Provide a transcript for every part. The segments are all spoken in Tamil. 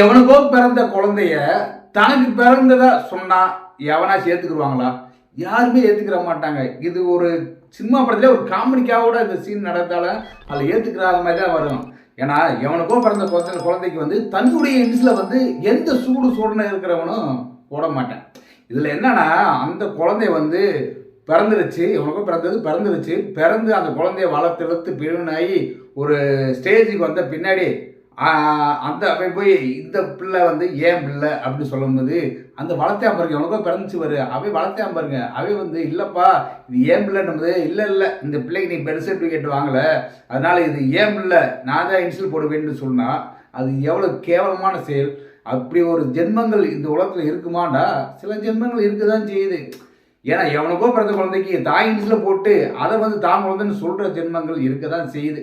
எவனுக்கோ பிறந்த குழந்தைய தனக்கு பிறந்ததா சொன்னா எவனா சேர்த்துக்குருவாங்களா? யாருமே ஏத்துக்கிற மாட்டாங்க. இது ஒரு சினிமா படத்துல ஒரு காமெடிக்காக கூட இந்த சீன் நடந்தால அதில் ஏத்துக்கிறாத மாதிரி தான் வரும். ஏன்னா எவனுக்கோ பிறந்த குழந்தை குழந்தைக்கு வந்து தன்னுடைய இன்ஸ்ல வந்து எந்த சூடு சூடுன்னு இருக்கிறவனும் போட மாட்டேன். இதுல என்னன்னா அந்த குழந்தை வந்து பிறந்துருச்சு இவனுக்கோ பிறந்தது பிறந்துருச்சு. பிறந்து அந்த குழந்தைய வளர்த்து இழுத்து பிரிவினாகி ஒரு ஸ்டேஜுக்கு வந்த பின்னாடி அந்த அவன் போய் இந்த பிள்ளை வந்து ஏன் பிள்ளை அப்படின்னு சொல்லும்போது அந்த வளர்த்தே பாருங்க இவனுக்கோ பிறந்துச்சு வரு அவை வளர்த்தே பாருங்க. அவை வந்து இல்லைப்பா இது ஏன் பிள்ளைன்னும்போது இல்லை இல்லை இந்த பிள்ளைக்கு நீ பெர்த் சர்டிஃபிகேட் வாங்கலை. அதனால் இது ஏன் பிள்ளை? நான் தான் இன்சில் போடுவேன்னு சொன்னால் அது எவ்வளோ கேவலமான செயல். அப்படி ஒரு ஜென்மங்கள் இந்த உலகத்தில் இருக்குமாண்டா? சில ஜென்மங்கள் இருக்க தான் செய்யுது. ஏன்னா எவனுக்கோ பிறந்த குழந்தைக்கு தாய் இன்சில் போட்டு அதை வந்து தான் குழந்தைன்னு சொல்கிற ஜென்மங்கள் இருக்க தான் செய்யுது.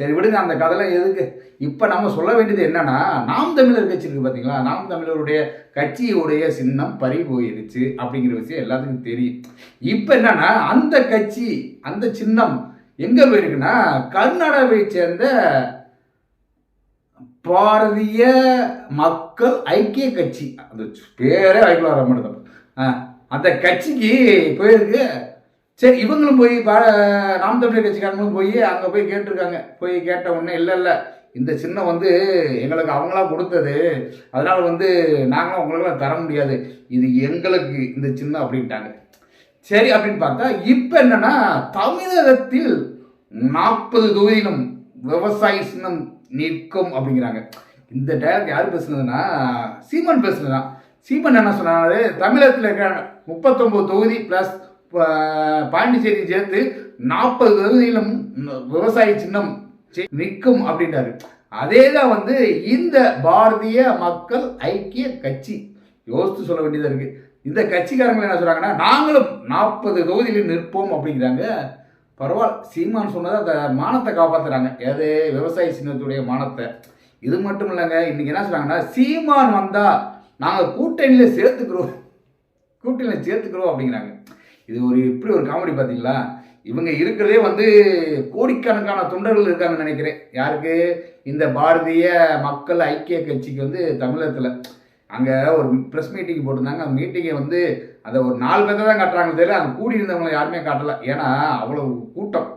சரி விடுங்க அந்த கதைலாம் எதுக்கு? இப்போ நம்ம சொல்ல வேண்டியது என்னன்னா நாம் தமிழர் கட்சி இருக்கு பார்த்தீங்களா நாம் தமிழருடைய கட்சியுடைய சின்னம் பறி போயிருச்சு அப்படிங்கிற விஷயம் எல்லாத்துக்கும் தெரியும். இப்போ என்னன்னா அந்த கட்சி அந்த சின்னம் எங்கே போயிருக்குன்னா கர்நாடகாவை சேர்ந்த பாரதிய மக்கள் ஐக்கிய கட்சி. அந்த பேரே ஐக்கிய வர அந்த கட்சிக்கு போயிருக்கு சரி இவங்களும் போய் பா நாம் தமிழர் கட்சிக்காரங்களும் போய் அங்கே போய் கேட்டிருக்காங்க. போய் கேட்ட உடனே இல்லை இல்லை இந்த சின்னம் வந்து எங்களுக்கு அவங்களா கொடுத்தது. அதனால் வந்து நாங்களும் உங்களுக்கெல்லாம் தர முடியாது. இது எங்களுக்கு இந்த சின்னம் அப்படின்ட்டாங்க. சரி அப்படின்னு பார்த்தா இப்போ என்னன்னா தமிழகத்தில் நாற்பது தொகுதியிலும் விவசாய சின்னம் நிற்கும் அப்படிங்கிறாங்க. இந்த டைரக்ட் யார் பேசுனதுன்னா சீமன் பேசுனதுதான். சீமன் என்ன சொன்னாரு? தமிழகத்தில் இருக்கிற முப்பத்தொம்பது தொகுதி ப்ளஸ் பாண்டிச்சேரி சேர்த்து நாற்பது தொகுதியிலும் விவசாய சின்னம் நிற்கும் அப்படின்றாரு. அதே தான் வந்து இந்த பாரதிய மக்கள் ஐக்கிய கட்சி. யோசித்து சொல்ல வேண்டியதாக இருக்கு. இந்த கட்சிக்காரங்க என்ன சொல்கிறாங்கன்னா நாங்களும் நாற்பது தொகுதியில் நிற்போம் அப்படிங்கிறாங்க. பரவாயில்ல சீமான் சொன்னதை அந்த மானத்தை காப்பாற்றுறாங்க எது? விவசாய சின்னத்துடைய மானத்தை. இது மட்டும் இல்லைங்க இன்றைக்கி என்ன சொல்கிறாங்கன்னா சீமான் வந்தால் நாங்கள் கூட்டணியில் சேர்த்துக்கிறோம். கூட்டணியில் சேர்த்துக்கிறோம் அப்படிங்கிறாங்க. இது ஒரு இப்படி ஒரு காமெடி பார்த்தீங்களா? இவங்க இருக்கிறதே வந்து கோடிக்கணக்கான தொண்டர்கள் இருக்காங்கன்னு நினைக்கிறேன். யாருக்கு? இந்த பாரதிய மக்கள் ஐக்கிய கட்சிக்கு வந்து தமிழகத்தில். அங்கே ஒரு ப்ரெஸ் மீட்டிங் போட்டிருந்தாங்க. அந்த மீட்டிங்கை வந்து அதை ஒரு நாலு பேர் தான் காட்டுறாங்க தெரியல அங்கே கூடியிருந்தவங்க யாருமே காட்டலை. ஏன்னா அவ்வளோ கூட்டம்.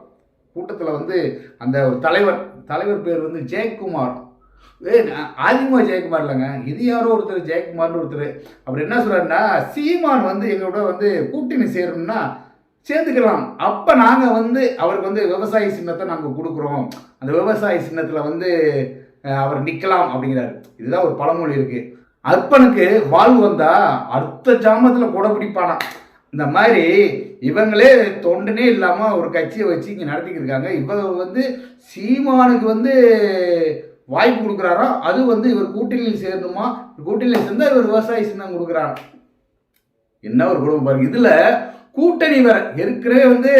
கூட்டத்தில் வந்து அந்த ஒரு தலைவர் தலைவர் பேர் வந்து ஜெயக்குமார். ஆதிமா ஜெயக்குமார் இல்லைங்க இது யாரோ ஒருத்தர் ஜெயக்குமார்னு ஒருத்தர். அவர் என்ன சொல்கிறாருன்னா சீமான் வந்து எங்களோட வந்து கூட்டணி சேரணும்னா சேர்ந்துக்கலாம். அப்போ நாங்கள் வந்து அவருக்கு வந்து விவசாய சின்னத்தை நாங்கள் கொடுக்குறோம். அந்த விவசாய சின்னத்தில் வந்து அவர் நிற்கலாம் அப்படிங்கிறாரு. இதுதான் ஒரு பழமொழி இருக்குது அர்ப்பனுக்கு வாழ்வு வந்தால் அடுத்த ஜாமத்தில் கூட பிடிப்பானா இந்த மாதிரி இவங்களே தொண்டனே இல்லாமல் ஒரு கட்சியை வச்சு இங்கே நடத்திக்கிட்டு இருக்காங்க. இவங்க வந்து சீமானுக்கு வந்து வாய்ப்பு கொடுக்குறாரோ அது வந்து இவர் கூட்டணியில் சேரணுமா? கூட்டணியில் சேர்ந்தால் இவர் விவசாயி சின்னம் கொடுக்குறாரு? என்ன ஒரு குடும்பம் பாருங்க. இதில் கூட்டணி வேற. ஏற்கனவே வந்து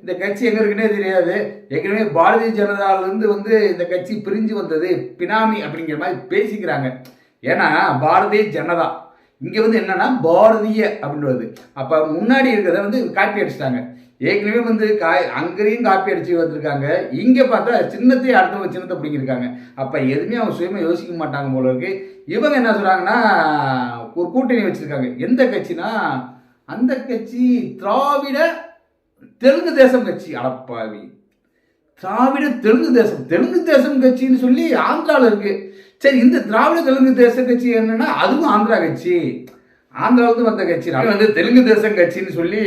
இந்த கட்சி எங்கே இருக்குன்னே தெரியாது. ஏற்கனவே பாரதிய ஜனதாலேருந்து வந்து இந்த கட்சி பிரிஞ்சு வந்தது. பினாமி அப்படிங்கிற மாதிரி பேசிக்கிறாங்க. ஏன்னா பாரதிய ஜனதா. இங்கே வந்து என்னன்னா பாரதிய அப்படின்றது. அப்போ முன்னாடி இருக்கிறத வந்து காப்பி அடிச்சிட்டாங்க. ஏற்கனவே வந்து காய் அங்கேயும் காப்பி அடிச்சு வந்திருக்காங்க. இங்கே பார்த்தா சின்னத்தையும் அடுத்த சின்னத்தை பிடிங்கிருக்காங்க. அப்போ எதுவுமே அவங்க சுயமாக யோசிக்க மாட்டாங்க போல இருக்கு. இவங்க என்ன சொல்கிறாங்கன்னா ஒரு கூட்டணி வச்சுருக்காங்க. எந்த கட்சினா அந்த கட்சி திராவிட தெலுங்கு தேசம் கட்சி. அடப்பாவி. திராவிட தெலுங்கு தேசம். தெலுங்கு தேசம் கட்சின்னு சொல்லி ஆந்திராவில் இருக்கு. சரி இந்த திராவிட தெலுங்கு தேச கட்சி என்னன்னா அதுவும் ஆந்திரா கட்சி. ஆந்திராவிலிருந்து வந்த கட்சி. நான் வந்து தெலுங்கு தேசம் கட்சின்னு சொல்லி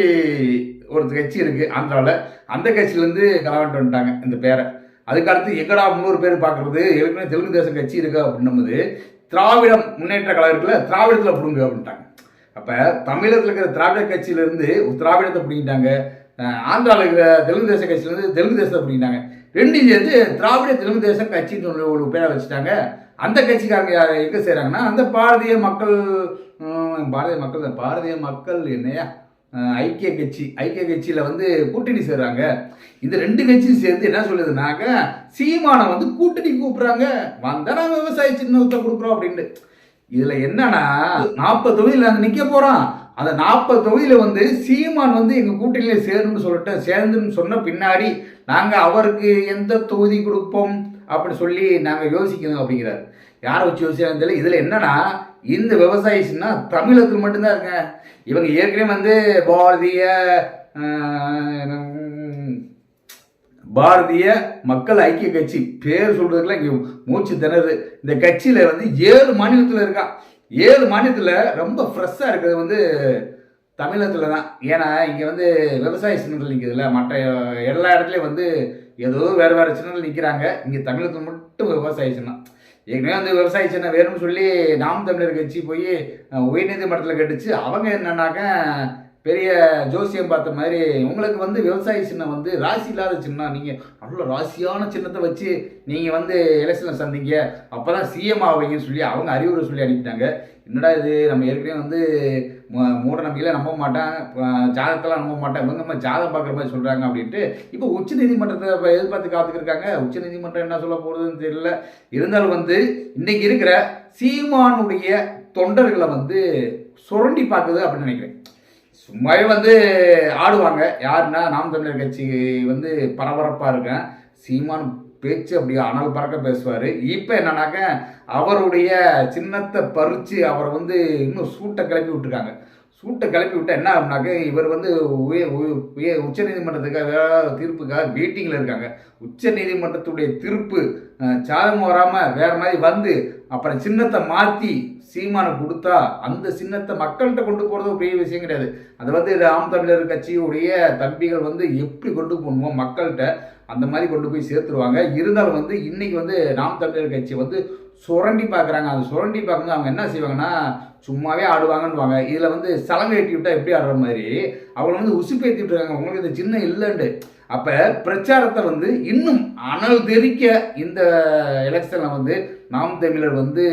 ஒரு கட்சி இருக்கு ஆந்திராவில் அந்த கட்சியிலேருந்து கலவாண்டு வந்துட்டாங்க இந்த பேரை. அதுக்கடுத்து எங்கடா முன்னூறு பேர் பார்க்கறது ஏற்கனவே தெலுங்கு தேசம் கட்சி இருக்கு அப்படின்னும்போது திராவிடம் முன்னேற்ற கழகத்தில் திராவிடத்தில் பிடுங்க அப்படின்ட்டாங்க. அப்போ தமிழகத்தில் இருக்கிற திராவிட கட்சியிலேருந்து திராவிடத்தை பிடிங்கிட்டாங்க. ஆந்திராவில் இருக்கிற தெலுங்கு தேச கட்சியிலேருந்து தெலுங்கு தேசத்தை பிடிக்கிட்டாங்க. ரெண்டும் சேர்த்து திராவிட தெலுங்கு தேசம் கட்சின்னு ஒரு பேரை வச்சுட்டாங்க. அந்த கட்சிக்காரங்க யார் எங்கே செய்கிறாங்கன்னா அந்த பாரதிய மக்கள் பாரதிய மக்கள் தான். பாரதிய மக்கள் என்னையா? ஐக்கிய கட்சி ஐக்கிய கட்சியில் வந்து கூட்டணி சேர்றாங்க. இந்த ரெண்டு கட்சியும் சேர்ந்து என்ன சொல்லுதுனாக்க சீமானை வந்து கூட்டணி கூப்பிட்றாங்க. வந்தால் நாங்கள் விவசாய சின்னத்தை கொடுக்குறோம் அப்படின்ட்டு. இதில் என்னன்னா நாற்பது தொகுதியில் நாங்கள் நிற்க போகிறான் அந்த நாற்பது தொகுதியில் வந்து சீமான் வந்து எங்கள் கூட்டணியில் சேரும்னு சொல்லிட்டு சேர்ந்துன்னு சொன்ன பின்னாடி நாங்கள் அவருக்கு எந்த தொகுதி கொடுப்போம் அப்படின்னு சொல்லி நாங்கள் யோசிக்கணும் அப்படிங்கிறார். யாரை வச்சு யோசிச்சாலும் தெரியல. இதில் என்னன்னா இந்த விவசாயிச்சுன்னா தமிழகத்தில் மட்டும்தான் இருங்க. இவங்க ஏற்கனவே வந்து பாரதிய பாரதிய மக்கள் ஐக்கிய கட்சி பேர் சொல்கிறதுக்குலாம் இங்கே மூச்சு திணறுது. இந்த கட்சியில் வந்து ஏழு மாநிலத்தில் இருக்கான் ஏழு மாநிலத்தில் ரொம்ப ஃப்ரெஷ்ஷாக இருக்கிறது வந்து தமிழகத்தில் தான் ஏன்னா இங்கே வந்து விவசாய சின்னங்கள் நிற்கிறதுல மற்ற எல்லா இடத்துலையும் வந்து ஏதோ வேறு வேறு சின்னங்கள் நிற்கிறாங்க இங்கே தமிழகத்தில் மட்டும் விவசாய சின்னம். ஏற்கனவே வந்து விவசாய சின்னம் வேணும்னு சொல்லி நாம் தமிழர் கட்சி போய் உயர்நீதிமன்றத்தில் கட்டுச்சு. அவங்க என்னன்னாக்க பெரிய ஜோசியம் பார்த்த மாதிரி உங்களுக்கு வந்து விவசாய சின்னம் வந்து ராசி இல்லாத சின்னம். நீங்கள் நல்ல ராசியான சின்னத்தை வச்சு நீங்கள் வந்து எலெக்ஷனில் சந்திங்க. அப்போ தான் சிஎம் ஆவீங்கன்னு சொல்லி அவங்க அறிவுரை சொல்லி அனுப்பிட்டாங்க. என்னடா இது? நம்ம ஏற்கனவே வந்து மூட நம்பிக்கையில் நம்ப மாட்டேன். ஜாதகத்தெல்லாம் நம்ப மாட்டேன். இவங்க நம்ம ஜாதகம் பார்க்குற மாதிரி சொல்கிறாங்க அப்படின்ட்டு இப்போ உச்ச நீதிமன்றத்தை எதிர்பார்த்து காத்துக்கிருக்காங்க. உச்ச நீதிமன்றம் என்ன சொல்ல போகிறதுன்னு தெரியல. இருந்தாலும் வந்து இன்றைக்கி இருக்கிற சீமானுடைய தொண்டர்களை வந்து சுரண்டி பார்க்குது அப்படின்னு நினைக்கிறேன். சும்மாவே வந்து ஆடுவாங்க. யாருன்னா நாம் தமிழர் கட்சி வந்து பரபரப்பாக இருக்கேன் சீமான் பேச்சு அப்படியே அனல் பறக்க பேசுவார். இப்போ என்னன்னாக்க அவருடைய சின்னத்தை பறித்து அவரை வந்து இன்னும் சூட்டை கிளப்பி விட்டுருக்காங்க. சூட்டை கிளப்பி விட்டா என்ன ஆகுனாக்க இவர் வந்து உய உய- உச்சநீதிமன்றத்துக்காக தீர்ப்புக்காக வெயிட்டிங்கில் இருக்காங்க. உச்சநீதிமன்றத்துடைய தீர்ப்பு சாதகம் வராமல் வேறு மாதிரி வந்து அப்புறம் சின்னத்தை மாற்றி சீமானை கொடுத்தா அந்த சின்னத்தை மக்கள்கிட்ட கொண்டு போகிறது பெரிய விஷயம் கிடையாது. அதை வந்து ஆம் தமிழர் கட்சியுடைய தம்பிகள் வந்து எப்படி கொண்டு போகணுமோ மக்கள்கிட்ட அந்த மாதிரி கொண்டு போய் சேர்த்துருவாங்க. இருந்தாலும் வந்து இன்றைக்கி வந்து நாம் தமிழர் கட்சி வந்து சுரண்டி பார்க்குறாங்க. அந்த சுரண்டி பார்க்கும்போது அவங்க என்ன செய்வாங்கன்னா சும்மாவே ஆடுவாங்கன்னுவாங்க. இதில் வந்து சலங்கை எட்டி விட்டால் எப்படி ஆடுற மாதிரி? அவங்களை வந்து உசுப்பேற்றி விட்டுருக்காங்க உங்களுக்கு இந்த சின்ன இல்லைண்டு அப்போ பிரச்சாரத்தை வந்து இன்னும் அனல் தெரிக்க இந்த எலெக்ஷனை வந்து நாம் தமிழர் வந்து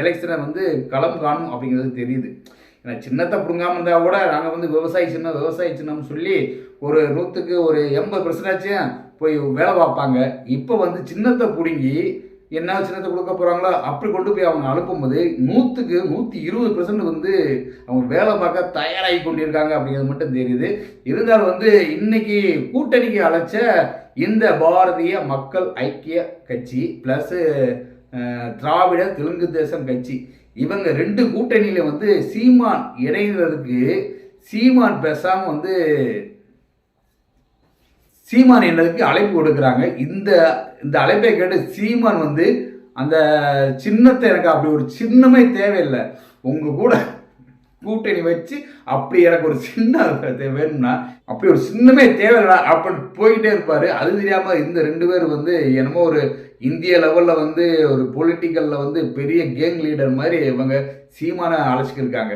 எலெக்ஷனை வந்து களம் காணும் அப்படிங்கிறது தெரியுது. ஏன்னா சின்னத்தை பிடுங்காம இருந்தால் கூட நாங்கள் வந்து விவசாயி சின்னம் விவசாயி சின்னம்னு சொல்லி ஒரு நூற்றுக்கு ஒரு எண்பது பர்சன்டாச்சும் போய் வேலை பார்ப்பாங்க. இப்போ வந்து சின்னத்தை பிடுங்கி என்ன சின்னத்தை கொடுக்க போகிறாங்களோ அப்படி கொண்டு போய் அவங்க அனுப்பும்போது நூற்றுக்கு நூற்றி இருபது பெர்சன்ட் வந்து அவங்க வேலை பார்க்க தயாராகி கொண்டிருக்காங்க அப்படிங்கிறது மட்டும் தெரியுது. இருந்தாலும் வந்து இன்னைக்கு கூட்டணிக்கு அழைச்ச இந்த பாரதிய மக்கள் ஐக்கிய கட்சி ப்ளஸ்ஸு திராவிட தெலுங்கு தேசம் கட்சி இவங்க ரெண்டு கூட்டணியில வந்து சீமான் இணைகிறதுக்கு சீமான் பேசாமல் வந்து சீமான் என்னதுக்கு அழைப்பு கொடுக்குறாங்க. இந்த இந்த அழைப்பை கேட்டு சீமான் வந்து அந்த சின்னத்தை எனக்கு அப்படி ஒரு சின்னமே தேவையில்லை. உங்கள் கூட கூட்டணி வச்சு அப்படி எனக்கு ஒரு சின்ன வேணும்னா அப்படி ஒரு சின்னமே தேவையில்லை அப்படின்னு போயிட்டே இருப்பார். அது தெரியாமல் இந்த ரெண்டு பேர் வந்து என்னமோ ஒரு இந்திய லெவலில் வந்து ஒரு பொலிட்டிக்கலில் வந்து பெரிய கேங் லீடர் மாதிரி இவங்க சீமான அழைச்சிக்கிருக்காங்க.